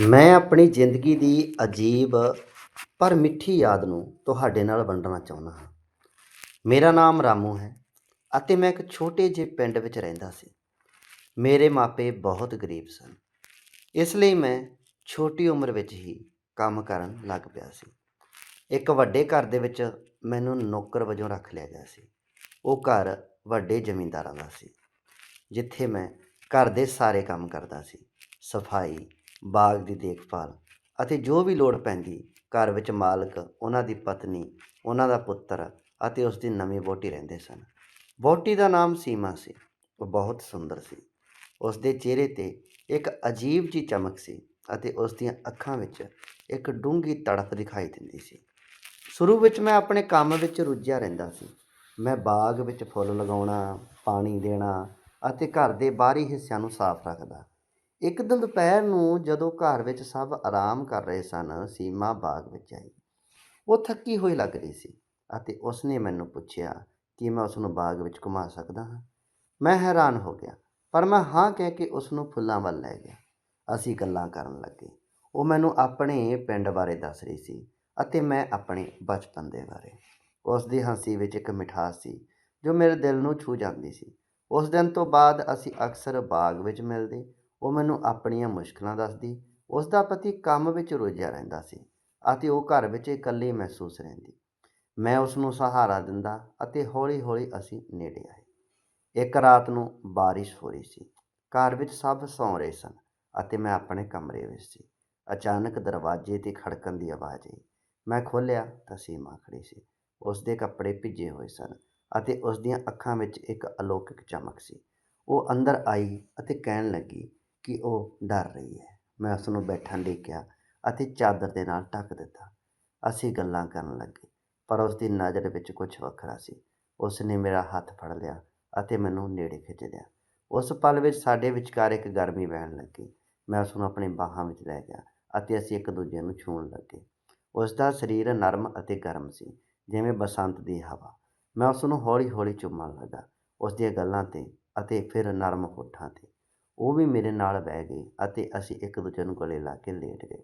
ਮੈਂ ਆਪਣੀ ਜ਼ਿੰਦਗੀ ਦੀ ਅਜੀਬ ਪਰ ਮਿੱਠੀ ਯਾਦ ਨੂੰ ਤੁਹਾਡੇ ਨਾਲ ਵੰਡਣਾ ਚਾਹੁੰਦਾ ਹਾਂ। ਮੇਰਾ ਨਾਮ ਰਾਮੂ ਹੈ ਅਤੇ ਮੈਂ ਇੱਕ ਛੋਟੇ ਜਿਹੇ ਪਿੰਡ ਵਿੱਚ ਰਹਿੰਦਾ ਸੀ। ਮੇਰੇ ਮਾਪੇ ਬਹੁਤ ਗਰੀਬ ਸਨ। ਇਸ ਲਈ ਮੈਂ ਛੋਟੀ ਉਮਰ ਵਿੱਚ ਹੀ ਕੰਮ ਕਰਨ ਲੱਗ ਪਿਆ ਸੀ। ਇੱਕ ਵੱਡੇ ਘਰ ਦੇ ਵਿੱਚ ਮੈਨੂੰ ਨੌਕਰ ਵਜੋਂ ਰੱਖ ਲਿਆ ਗਿਆ ਸੀ। ਉਹ ਘਰ ਵੱਡੇ ਜ਼ਮੀਂਦਾਰਾਂ ਦਾ ਸੀ, ਜਿੱਥੇ ਮੈਂ ਘਰ ਦੇ ਸਾਰੇ ਕੰਮ ਕਰਦਾ ਸੀ। ਸਫ਼ਾਈ ਬਾਗ ਦੀ ਦੇਖਭਾਲ ਅਤੇ ਜੋ ਵੀ ਲੋੜ ਪੈਂਦੀ, ਘਰ ਵਿੱਚ ਮਾਲਕ, ਉਹਨਾਂ ਦੀ ਪਤਨੀ, ਉਹਨਾਂ ਦਾ ਪੁੱਤਰ ਅਤੇ ਉਸ ਦੀ ਨਵੀਂ ਵਹੁਟੀ ਰਹਿੰਦੇ ਸਨ। ਵਹੁਟੀ ਦਾ ਨਾਮ ਸੀਮਾ ਸੀ। ਉਹ ਬਹੁਤ ਸੁੰਦਰ ਸੀ। ਉਸ ਦੇ ਚਿਹਰੇ ਤੇ ਇੱਕ ਅਜੀਬ ਜੀ ਚਮਕ ਸੀ ਅਤੇ ਉਸ ਦੀਆਂ ਅੱਖਾਂ ਵਿੱਚ ਇੱਕ ਡੂੰਘੀ ਤੜਪ ਦਿਖਾਈ ਦਿੰਦੀ ਸੀ। ਸ਼ੁਰੂ ਵਿੱਚ ਮੈਂ ਆਪਣੇ ਕੰਮ ਵਿੱਚ ਰੁੱਝਿਆ ਰਹਿੰਦਾ ਸੀ। ਮੈਂ ਬਾਗ ਵਿੱਚ ਫੁੱਲ ਲਗਾਉਣਾ, ਪਾਣੀ ਦੇਣਾ ਅਤੇ ਘਰ ਦੇ ਬਾਹਰੀ ਹਿੱਸਿਆਂ ਨੂੰ ਸਾਫ਼ ਰੱਖਦਾ। ਇੱਕ ਦਿਨ ਦੁਪਹਿਰ ਨੂੰ ਜਦੋਂ ਘਰ ਵਿੱਚ ਸਭ ਆਰਾਮ ਕਰ ਰਹੇ ਸਨ, ਸੀਮਾ ਬਾਗ ਵਿੱਚ ਆਈ। ਉਹ ਥੱਕੀ ਹੋਈ ਲੱਗ ਰਹੀ ਸੀ ਅਤੇ ਉਸਨੇ ਮੈਨੂੰ ਪੁੱਛਿਆ, ਕਿ ਮੈਂ ਉਸ ਨੂੰ ਬਾਗ ਵਿੱਚ ਘੁਮਾ ਸਕਦਾ ਹਾਂ? ਮੈਂ ਹੈਰਾਨ ਹੋ ਗਿਆ, ਪਰ ਮੈਂ ਹਾਂ ਕਹਿ ਕੇ ਉਸ ਨੂੰ ਫੁੱਲਾਂ ਵੱਲ ਲੈ ਗਿਆ। ਅਸੀਂ ਗੱਲਾਂ ਕਰਨ ਲੱਗੇ। ਉਹ ਮੈਨੂੰ ਆਪਣੇ ਪਿੰਡ ਬਾਰੇ ਦੱਸ ਰਹੀ ਸੀ ਅਤੇ ਮੈਂ ਆਪਣੇ ਬਚਪਨ ਦੇ ਬਾਰੇ। ਉਸ ਦੀ ਹੰਸੀ ਵਿੱਚ ਇੱਕ ਮਿਠਾਸ ਸੀ ਜੋ ਮੇਰੇ ਦਿਲ ਨੂੰ ਛੂ ਜਾਂਦੀ ਸੀ। ਉਸ ਦਿਨ ਤੋਂ ਬਾਅਦ ਅਸੀਂ ਅਕਸਰ ਬਾਗ ਵਿੱਚ ਮਿਲਦੇ ਉਹ ਮੈਨੂੰ ਆਪਣੀਆਂ ਮੁਸ਼ਕਲਾਂ ਦੱਸਦੀ ਉਸ ਦਾ ਪਤੀ ਕੰਮ ਵਿੱਚ ਰੁੱਝਿਆ ਰਹਿੰਦਾ ਸੀ ਅਤੇ ਉਹ ਘਰ ਵਿੱਚ ਇਕੱਲੀ ਮਹਿਸੂਸ ਰਹਿੰਦੀ। ਮੈਂ ਉਸ ਨੂੰ ਸਹਾਰਾ ਦਿੰਦਾ ਅਤੇ ਹੌਲੀ-ਹੌਲੀ ਅਸੀਂ ਨੇੜੇ ਆਏ। ਇੱਕ ਰਾਤ ਨੂੰ ਬਾਰਿਸ਼ ਹੋ ਰਹੀ ਸੀ। ਘਰ ਵਿੱਚ ਸਭ ਸੌਂ ਰਹੇ ਸਨ ਅਤੇ ਮੈਂ ਆਪਣੇ ਕਮਰੇ ਵਿੱਚ ਸੀ। ਅਚਾਨਕ ਦਰਵਾਜ਼ੇ ਤੇ ਖੜਕਣ ਦੀ ਆਵਾਜ਼ ਆਈ। ਮੈਂ ਖੋਲ੍ਹਿਆ ਤਾਂ ਸੀਮਾ ਖੜੀ ਸੀ। ਉਸ ਦੇ ਕੱਪੜੇ ਭਿੱਜੇ ਹੋਏ ਸਨ ਅਤੇ ਉਸ ਦੀਆਂ ਅੱਖਾਂ ਵਿੱਚ ਇੱਕ ਅਲੌਕਿਕ ਚਮਕ ਸੀ। ਉਹ ਅੰਦਰ ਆਈ ਅਤੇ ਕਹਿਣ ਲੱਗੀ ਕਿ ਉਹ ਡਰ ਰਹੀ ਹੈ। ਮੈਂ ਉਸ ਨੂੰ ਬੈਠਣ ਲਈ ਕਿਹਾ ਅਤੇ ਚਾਦਰ ਦੇ ਨਾਲ ਢੱਕ ਦਿੱਤਾ। ਅਸੀਂ ਗੱਲਾਂ ਕਰਨ ਲੱਗੇ, ਪਰ ਉਸ ਦੀ ਨਜ਼ਰ ਵਿੱਚ ਕੁਝ ਵੱਖਰਾ ਸੀ। ਉਸ ਨੇ ਮੇਰਾ ਹੱਥ ਫੜ ਲਿਆ ਅਤੇ ਮੈਨੂੰ ਨੇੜੇ ਖਿੱਚ ਲਿਆ। ਉਸ ਪਲ ਵਿੱਚ ਸਾਡੇ ਵਿਚਕਾਰ ਇੱਕ ਗਰਮੀ ਵਹਿਣ ਲੱਗੀ। ਮੈਂ ਉਸ ਨੂੰ ਆਪਣੀ ਬਾਹਾਂ ਵਿੱਚ ਲੈ ਗਿਆ ਅਤੇ ਅਸੀਂ ਇੱਕ ਦੂਜੇ ਨੂੰ ਛੂਹਣ ਲੱਗੇ। ਉਸ ਦਾ ਸਰੀਰ ਨਰਮ ਅਤੇ ਗਰਮ ਸੀ, ਜਿਵੇਂ ਬਸੰਤ ਦੀ ਹਵਾ। ਮੈਂ ਉਸ ਨੂੰ ਹੌਲੀ-ਹੌਲੀ ਚੁੰਮਣ ਲੱਗਾ। ਉਸ ਦੀਆਂ ਗੱਲਾਂ 'ਤੇ ਅਤੇ ਫਿਰ ਨਰਮ ਹੋਠਾਂ 'ਤੇ। ਉਹ ਵੀ ਮੇਰੇ ਨਾਲ ਬਹਿ ਗਈ ਅਤੇ ਅਸੀਂ ਇੱਕ ਦੂਜੇ ਨੂੰ ਗਲੇ ਲਾ ਕੇ ਲੇਟ ਗਏ।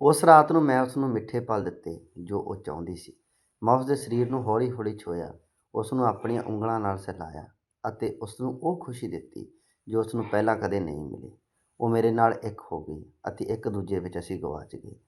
ਉਸ ਰਾਤ ਨੂੰ ਮੈਂ ਉਸ ਨੂੰ ਮਿੱਠੇ ਪਲ ਦਿੱਤੇ ਜੋ ਉਹ ਚਾਹੁੰਦੀ ਸੀ। ਮੈਂ ਉਸ ਦੇ ਸਰੀਰ ਨੂੰ ਹੌਲੀ-ਹੌਲੀ ਛੋਇਆ ਉਸ ਨੂੰ ਆਪਣੀਆਂ ਉਂਗਲਾਂ ਨਾਲ ਸਹਿਲਾਇਆ ਅਤੇ ਉਸ ਨੂੰ ਉਹ ਖੁਸ਼ੀ ਦਿੱਤੀ ਜੋ ਉਸ ਨੂੰ ਪਹਿਲਾਂ ਕਦੇ ਨਹੀਂ ਮਿਲੀ। ਉਹ ਮੇਰੇ ਨਾਲ ਇੱਕ ਹੋ ਗਈ ਅਤੇ ਇੱਕ ਦੂਜੇ ਵਿੱਚ ਅਸੀਂ ਗਵਾਚ ਗਏ।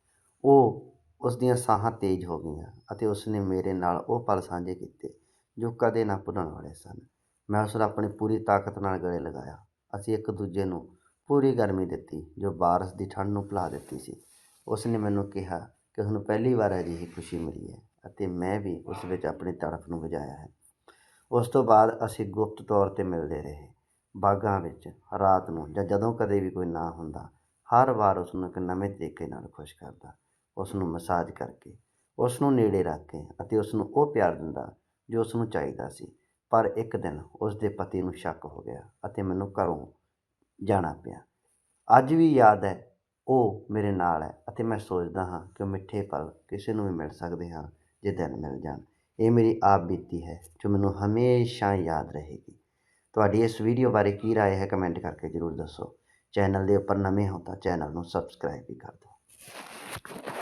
ਉਹ ਉਸ ਦੀਆਂ ਸਾਹਾਂ ਤੇਜ਼ ਹੋ ਗਈਆਂ ਅਤੇ ਉਸ ਨੇ ਮੇਰੇ ਨਾਲ ਉਹ ਪਲ ਸਾਂਝੇ ਕੀਤੇ ਜੋ ਕਦੇ ਨਾ ਭੁੱਲਣ ਵਾਲੇ ਸਨ। ਮੈਂ ਉਸ ਨੂੰ ਆਪਣੀ ਪੂਰੀ ਤਾਕਤ ਨਾਲ ਗਲੇ ਲਗਾਇਆ। ਅਸੀਂ ਇੱਕ ਦੂਜੇ ਨੂੰ ਪੂਰੀ ਗਰਮੀ ਦਿੱਤੀ, ਜੋ ਬਾਰਸ਼ ਦੀ ਠੰਡ ਨੂੰ ਭੁਲਾ ਦਿੱਤੀ ਸੀ। ਉਸ ਨੇ ਮੈਨੂੰ ਕਿਹਾ ਕਿ ਉਸਨੂੰ ਪਹਿਲੀ ਵਾਰ ਅਜਿਹੀ ਖੁਸ਼ੀ ਮਿਲੀ ਹੈ ਅਤੇ ਮੈਂ ਵੀ ਉਸ ਵਿੱਚ ਆਪਣੀ ਤੜਫ ਨੂੰ ਵਜਾਇਆ ਹੈ। ਉਸ ਤੋਂ ਬਾਅਦ ਅਸੀਂ ਗੁਪਤ ਤੌਰ 'ਤੇ ਮਿਲਦੇ ਰਹੇ। ਬਾਗਾਂ ਵਿੱਚ ਰਾਤ ਨੂੰ ਜਾਂ ਜਦੋਂ ਕਦੇ ਵੀ ਕੋਈ ਨਾ ਹੁੰਦਾ, ਹਰ ਵਾਰ ਉਸ ਨੂੰ ਇੱਕ ਨਵੇਂ ਤਰੀਕੇ ਨਾਲ ਖੁਸ਼ ਕਰਦਾ ਉਸ ਨੂੰ ਮਸਾਜ ਕਰਕੇ ਉਸ ਨੂੰ ਨੇੜੇ ਰੱਖ ਕੇ ਅਤੇ ਉਸ ਨੂੰ ਉਹ ਪਿਆਰ ਦਿੰਦਾ ਜੋ ਉਸ ਨੂੰ ਚਾਹੀਦਾ ਸੀ। ਪਰ ਇੱਕ ਦਿਨ ਉਸ ਦੇ ਪਤੀ ਨੂੰ ਸ਼ੱਕ ਹੋ ਗਿਆ ਅਤੇ ਮੈਨੂੰ ਘਰੋਂ ਜਾਣਾ ਪਿਆ। ਅੱਜ ਵੀ ਯਾਦ ਹੈ, ਉਹ ਮੇਰੇ ਨਾਲ ਹੈ ਅਤੇ ਮੈਂ ਸੋਚਦਾ ਹਾਂ ਕਿ ਉਹ ਮਿੱਠੇ ਪਲ ਕਿਸੇ ਨੂੰ ਵੀ ਮਿਲ ਸਕਦੇ ਹਨ ਜੇ ਦਿਨ ਮਿਲ ਜਾਣ। ਇਹ ਮੇਰੀ ਆਪ ਬੀਤੀ ਹੈ, ਜੋ ਮੈਨੂੰ ਹਮੇਸ਼ਾ ਯਾਦ ਰਹੇਗੀ। ਤੁਹਾਡੀ ਇਸ ਵੀਡੀਓ ਬਾਰੇ ਕੀ ਰਾਏ ਹੈ ਕਮੈਂਟ ਕਰਕੇ ਜ਼ਰੂਰ ਦੱਸੋ। ਚੈਨਲ ਦੇ ਉੱਪਰ ਨਵੇਂ ਹੋ ਤਾਂ ਚੈਨਲ ਨੂੰ ਸਬਸਕ੍ਰਾਈਬ ਵੀ ਕਰ ਦਿਓ।